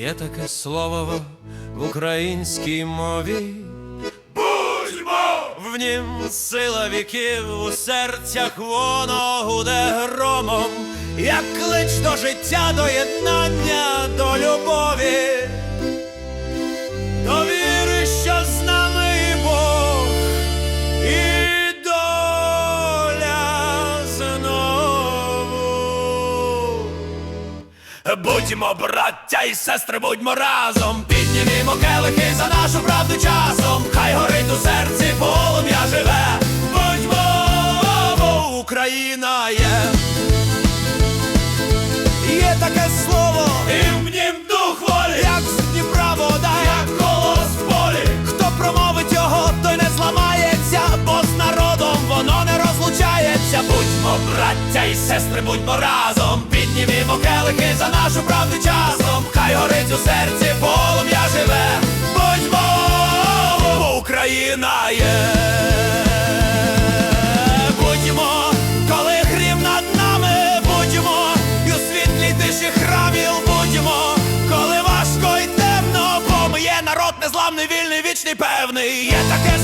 Є таке слово в українській мові. Будьмо! В нім сила віків у серцях воно гуде громом, як клич до життя, до єднання, Будьмо, браття і сестри, будьмо разом, піднімімо келихи за нашу правду часом, хай горить у серці полум'я живе, будьмо, бо Україна є. Браття і сестри, будьмо разом, піднімімо келихи за нашу правду часом. Хай горить у серці полум'я живе. Будьмо, бо Україна є. Будьмо, коли грім над нами, будьмо, і у світлі тиші храмів будьмо, коли важко й темно, бо народ незламний, вільний, вічний, певний. Є таке